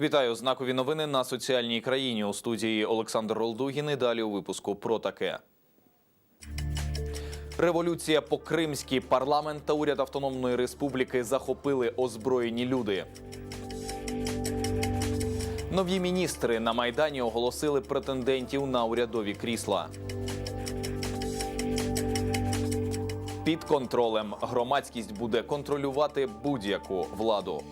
Вітаю знакові новини на соціальній країні у студії Олександр Ролдугін. І Далі у випуску про таке. Революція по кримській парламент та уряд Автономної Республіки захопили озброєні люди. Нові міністри на майдані оголосили претендентів на урядові крісла. Під контролем громадськість буде контролювати будь-яку владу.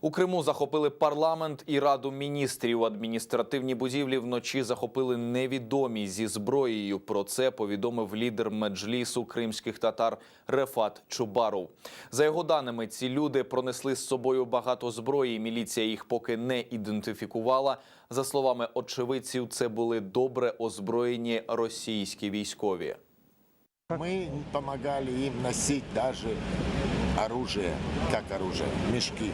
У Криму захопили парламент і раду міністрів. Адміністративні будівлі вночі захопили невідомі зі зброєю. Про це повідомив лідер меджлісу кримських татар Рефат Чубаров. За його даними, ці люди пронесли з собою багато зброї. Міліція їх поки не ідентифікувала. За словами очевидців, це були добре озброєні російські військові. Мы помогали им носить даже оружие, как оружие, мешки,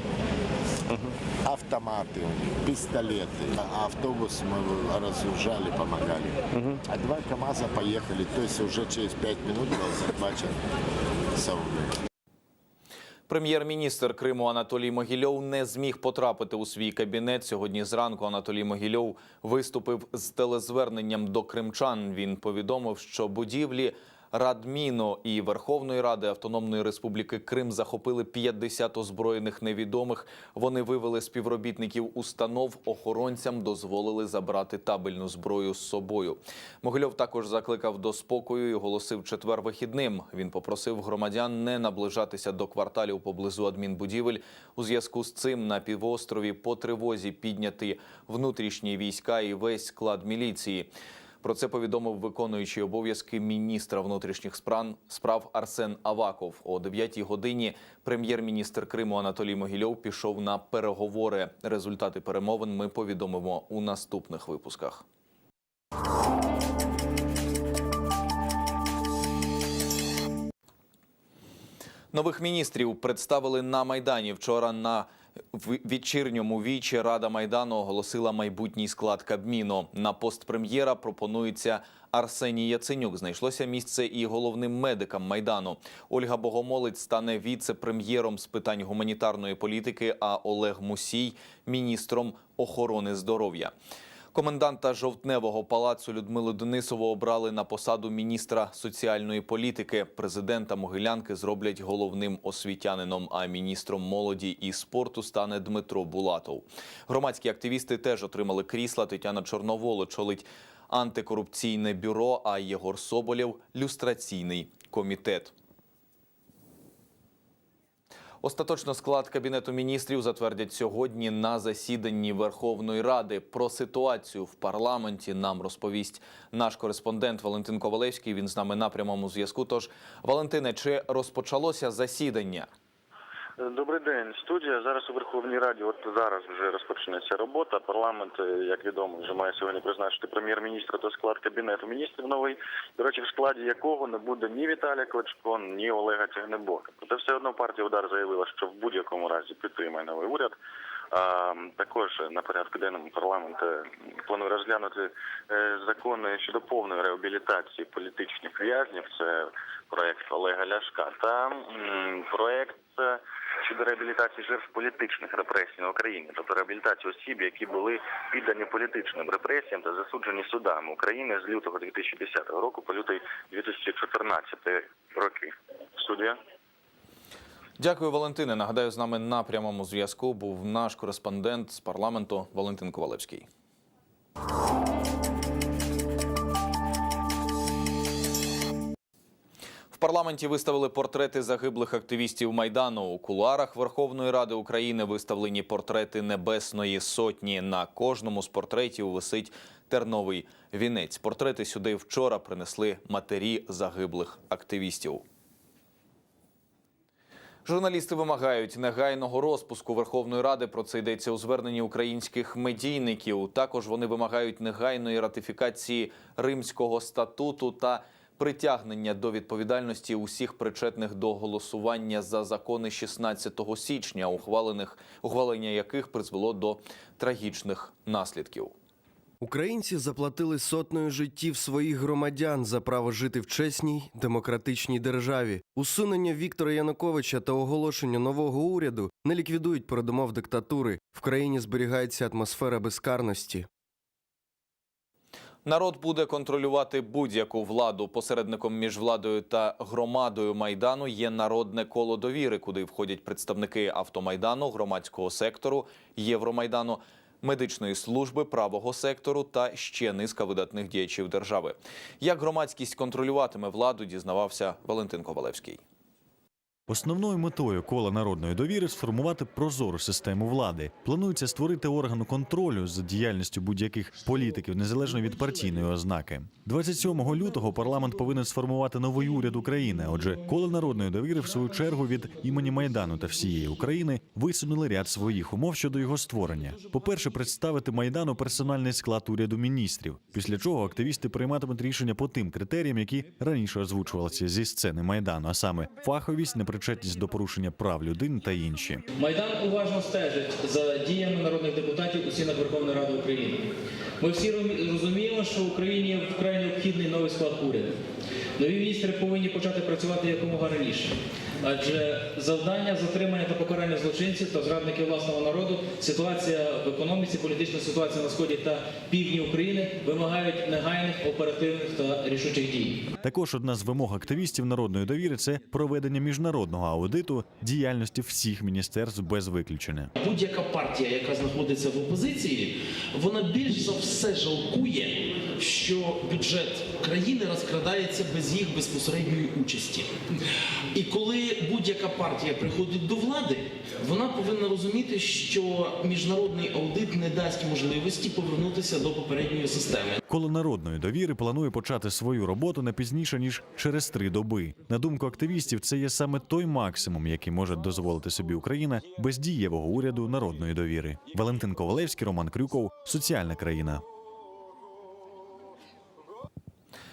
автоматы, у них, пистолеты. А Автобус мы разгружали, помогали. А два КАМАЗа поехали, то есть уже через пять минут был захвачен Сауль. Прем'єр-міністр Криму Анатолій Могильов не зміг потрапити у свій кабінет. Сьогодні зранку Анатолій Могильов виступив з телезверненням до кримчан. Він повідомив, що будівлі Радміно і Верховної Ради Автономної Республіки Крим захопили 50 озброєних невідомих. Вони вивели співробітників установ. Охоронцям дозволили забрати табельну зброю з собою. Могильов також закликав до спокою і оголосив четвер вихідним. Він попросив громадян не наближатися до кварталів поблизу адмінбудівель. У зв'язку з цим на півострові по тривозі підняти внутрішні війська і весь склад міліції. Про це повідомив виконуючий обов'язки міністра внутрішніх справ Арсен Аваков. О 9-й годині прем'єр-міністр Криму Анатолій Могильов пішов на переговори. Результати перемовин ми повідомимо у наступних випусках. Нових міністрів представили на майдані. Вчора на в- вечірньому вічі Рада майдану оголосила майбутній склад Кабміну. На пост прем'єра пропонується Арсеній Яценюк. Знайшлося місце і головним медикам майдану. Ольга Богомолець стане віце-прем'єром з питань гуманітарної політики. А Олег Мусій міністром охорони здоров'я. Коменданта жовтневого палацу Людмилу Денисову обрали на посаду міністра соціальної політики. Президента Могилянки зроблять головним освітянином. А міністром молоді і спорту стане Дмитро Булатов. Громадські активісти теж отримали крісла. Тетяна Чорновол очолить антикорупційне бюро. А Єгор Соболєв люстраційний комітет. Остаточно склад кабінету міністрів затвердять сьогодні на засіданні Верховної Ради. Про ситуацію в парламенті нам розповість наш кореспондент Валентин Ковалевський. Він з нами на прямому зв'язку. Тож, Валентине, чи розпочалося засідання? Добрий день, студія. Зараз у Верховній Раді. От зараз вже розпочнеться робота. Парламент, е, як відомо, вже має сьогодні призначити прем'єр-міністра та склад кабінету міністрів новий. До речі, в складі якого не буде ні Віталія Кличко, ні Олега Тягнебока. Проте все одно партія удар заявила, що в будь-якому разі підтримає новий уряд. Також на порядку денному парламент е, планує розглянути е, закони щодо повної реабілітації політичних в'язнів. Це проект Олега Ляшка та проект щодо реабілітації жертв політичних репресій на Україні, тобто реабілітації осіб, які були піддані політичним репресіям та засуджені судами України з лютого 2010 року по лютий 2014 роки. Студія. Дякую, Валентине. Нагадаю, з нами на прямому зв'язку був наш кореспондент з парламенту Валентин Ковалевський. В парламенті виставили портрети загиблих активістів майдану. У кулуарах Верховної Ради України виставлені портрети Небесної Сотні. На кожному з портретів висить терновий вінець. Портрети сюди вчора принесли матері загиблих активістів. Журналісти вимагають негайного розпуску Верховної Ради. Про це йдеться у зверненні українських медійників. Також вони вимагають негайної ратифікації Римського статуту та притягнення до відповідальності усіх причетних до голосування за закони 16 січня, ухвалених ухвалення яких призвело до трагічних наслідків. Українці заплатили сотнею життів своїх громадян за право жити в чесній демократичній державі. Усунення Віктора Януковича та оголошення нового уряду не ліквідують передумов диктатури. В країні зберігається атмосфера безкарності. Народ буде контролювати будь-яку владу. Посередником між владою та громадою майдану є народне коло довіри, куди входять представники автомайдану, громадського сектору, Євромайдану, медичної служби, правого сектору та ще низка видатних діячів держави. Як громадськість контролюватиме владу, дізнавався Валентин Ковалевський. Основною метою кола народної довіри сформувати прозору систему влади. Планується створити орган контролю за діяльністю будь-яких політиків незалежно від партійної ознаки. 27 лютого парламент повинен сформувати новий уряд України. Отже, коло народної довіри, в свою чергу, від імені майдану та всієї України висунули ряд своїх умов щодо його створення. По-перше, представити майдану персональний склад уряду міністрів. Після чого активісти прийматимуть рішення по тим критеріям, які раніше озвучувалися зі сцени майдану, а саме фаховість, непричетність до порушення прав людини та інші. Майдан уважно стежить за діями народних депутатів у стінах Верховної Ради України. Ми всі розумі- розуміємо, що в Україні вкрай необхідний новий склад уряду. Нові міністри повинні почати працювати якомога раніше. Адже завдання затримання та покарання злочинців та зрадників власного народу, ситуація в економіці, політична ситуація на сході та півдні України вимагають негайних, оперативних та рішучих дій. Також одна з вимог активістів народної довіри це проведення міжнародного аудиту діяльності всіх міністерств без виключення. Будь-яка партія, яка знаходиться в опозиції, вона більш за все жалкує, що бюджет країни розкрадається без їх безпосередньої участі. І коли будь-яка партія приходить до влади, вона повинна розуміти, що міжнародний аудит не дасть можливості повернутися до попередньої системи. Коло народної довіри планує почати свою роботу не пізніше ніж через три доби. На думку активістів, це є саме той максимум, який може дозволити собі Україна без дієвого уряду народної довіри. Валентин Ковалевський, Роман Крюков, соціальна країна.